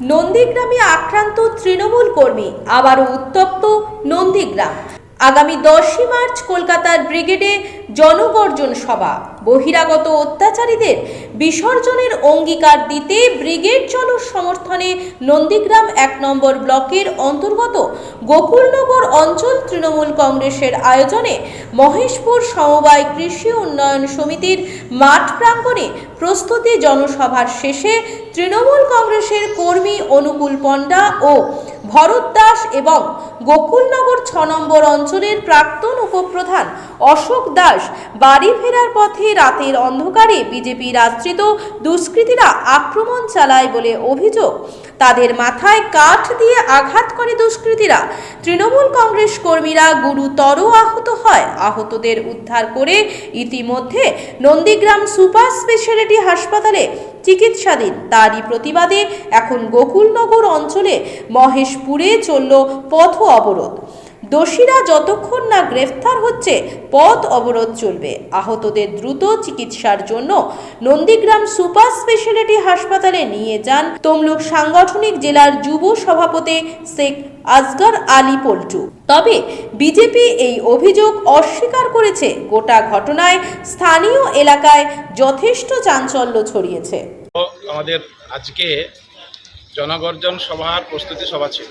নন্দীগ্রামে আক্রান্ত তৃণমূল কর্মী আবারও উত্তপ্ত নন্দীগ্রাম। আগামী দশই মার্চ কলকাতার ব্রিগেডে জনগর্জন সভা। বহিরাগত অত্যাচারীদের বিসর্জনের অঙ্গীকার দিতে ব্রিগেড জন সমর্থনে নন্দীগ্রাম এক নম্বর ব্লকের অন্তর্গত গোকুলনগর অঞ্চল তৃণমূল কংগ্রেসের আয়োজনে মহেশপুর সমবায় কৃষি উন্নয়ন সমিতির মাঠ প্রাঙ্গণে প্রস্তুতি জনসভার শেষে তৃণমূল কংগ্রেসের কর্মী অনুকূল পণ্ডা ও ভরত দাস এবং গোকুলনগর ছ নম্বর অঞ্চলের প্রাক্তন উপপ্রধান অশোক দাস বাড়ি ফেরার পথে রাতের অন্ধকারে বিজেপির আশ্রিত দুষ্কৃতীরা আক্রমণ চালায় বলে অভিযোগ। তাদের মাথায় কাঠ দিয়ে আঘাত করে দুষ্কৃতীরা। তৃণমূল কংগ্রেস কর্মীরা গুরুতর আহত হয়। আহতদের উদ্ধার করে ইতিমধ্যে নন্দীগ্রাম সুপার স্পেশালিটি হাসপাতালে চিকিৎসাধীন। তারই প্রতিবাদে এখন গোকুলনগর অঞ্চলে মহেশপুরে চলল পথ অবরোধ। দোষীরা যতক্ষণ না গ্রেফতার হচ্ছে, পথ অবরোধ চলবে। আহতদের দ্রুত চিকিৎসার জন্য নন্দীগ্রাম সুপার স্পেশালিটি হাসপাতালে নিয়ে যান তমলুক সাংগঠনিক জেলার যুব সভাপতি শেখ আজগর আলী পল্টু। তবে বিজেপি এই অভিযোগ অস্বীকার করেছে। গোটা ঘটনায় স্থানীয় এলাকায় যথেষ্ট চাঞ্চল্য ছড়িয়েছে। আমাদের আজকে জনগর্জন সভার প্রস্তুতি সভা ছিল।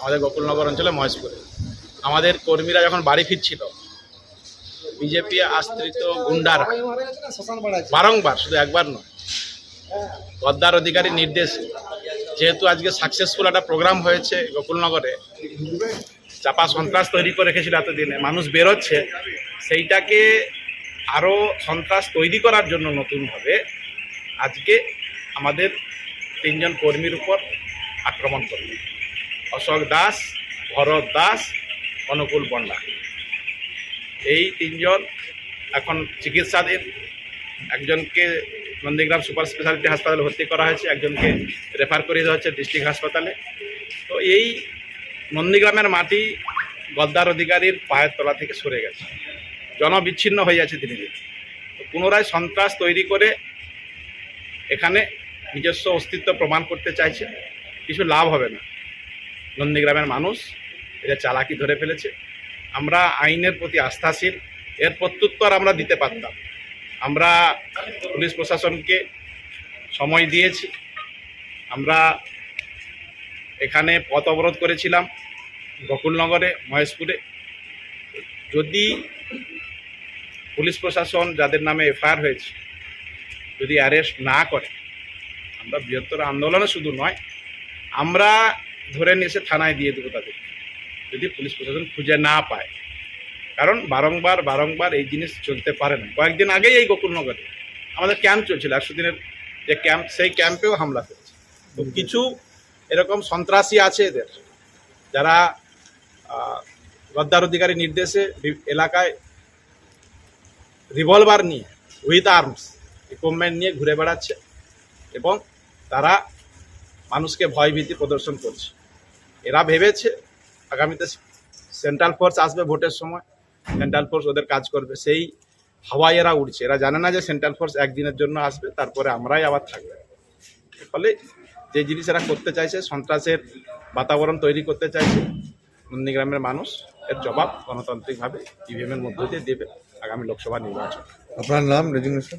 আমাদের গোকুলনগর অঞ্চলে মহেশপুরে। আমাদের কর্মীরা যখন বাড়ি ফিরছিল, বিজেপি আশ্রিত গুন্ডারা বারংবার, শুধু একবার নয় গদ্দার অধিকারী নির্দেশ, যেহেতু আজকে সাকসেসফুল একটা প্রোগ্রাম হয়েছে গোকুলনগরে, চাপা সন্ত্রাস তৈরি করে রেখেছিল এতদিনে, মানুষ বেরোচ্ছে, সেইটাকে আরও সন্ত্রাস তৈরি করার জন্য নতুনভাবে আজকে আমাদের তিনজন কর্মীর উপর আক্রমণ করল। অশোক দাস, ভরত দাস, অনুকূল পণ্ডা এই তিনজন এখন চিকিৎসাধীন। একজনকে নন্দীগ্রাম সুপার স্পেশালিটি হাসপাতালে ভর্তি করা হয়েছে, একজনকে রেফার করে দেওয়া হচ্ছে ডিস্ট্রিক্ট হাসপাতালে। তো এই নন্দীগ্রামের মাটি গদ্দার অধিকারীর পায়ের তলা থেকে সরে গেছে। জনবিচ্ছিন্ন হয়ে যাচ্ছে ধীরে ধীরে তো পুনরায় সন্ত্রাস তৈরি করে এখানে নিজস্ব অস্তিত্ব প্রমাণ করতে চাইছে, কিছু লাভ হবে না। নন্দীগ্রামের মানুষ এদের চালাকি ধরে ফেলেছে। আমরা আইনের প্রতি আস্থাশীল, এর প্রত্যুত্তর আমরা দিতে পারতাম। আমরা পুলিশ প্রশাসনকে সময় দিয়েছি। আমরা এখানে পথ অবরোধ করেছিলাম গোকুলনগরে মহেশপুরে। যদি পুলিশ প্রশাসন যাদের নামে এফআইআর হয়েছে যদি অ্যারেস্ট না করে, আমরা বৃহত্তর আন্দোলনে শুধু নয়, আমরা ধরে নিয়ে এসে থানায় দিয়ে দেবো তাদের। যদি পুলিশ প্রশাসন খুঁজে না পায়, কারণ বারংবার বারংবার এই জিনিস চলতে পারে না। কয়েকদিন আগেই এই গোকুলনগরে আমাদের ক্যাম্প চলছিল একশো দিনের যে ক্যাম্প সেই ক্যাম্পেও হামলা করেছে। কিছু এরকম সন্ত্রাসী আছে এদের, যারা গদ্দার অধিকারী নির্দেশে এলাকায় রিভলভার নিয়ে উইথ আর্মস ইকুইপমেন্ট নিয়ে ঘুরে বেড়াচ্ছে এবং তারা মানুষকে ভয়ভীতি প্রদর্শন করছে। এরা ভেবেছে আগামীতে সেন্ট্রাল ফোর্স আসবে ভোটের সময় সেন্ট্রাল ফোর্স ওদের কাজ করবে, সেই হাওয়ায় এরা উড়ছে। এরা জানে না যে সেন্ট্রাল ফোর্স একদিনের জন্য আসবে, তারপরে আমরাই আবার থাকবে। ফলে যে জিনিস এরা করতে চাইছে, সন্ত্রাসের বাতাবরণ তৈরি করতে চাইছে, নন্দীগ্রামের মানুষ, এর জবাব গণতান্ত্রিকভাবে ইভিএমের মধ্য দিয়ে দেবে আগামী লোকসভা নির্বাচন। আপনার নাম রেজিগনেশন?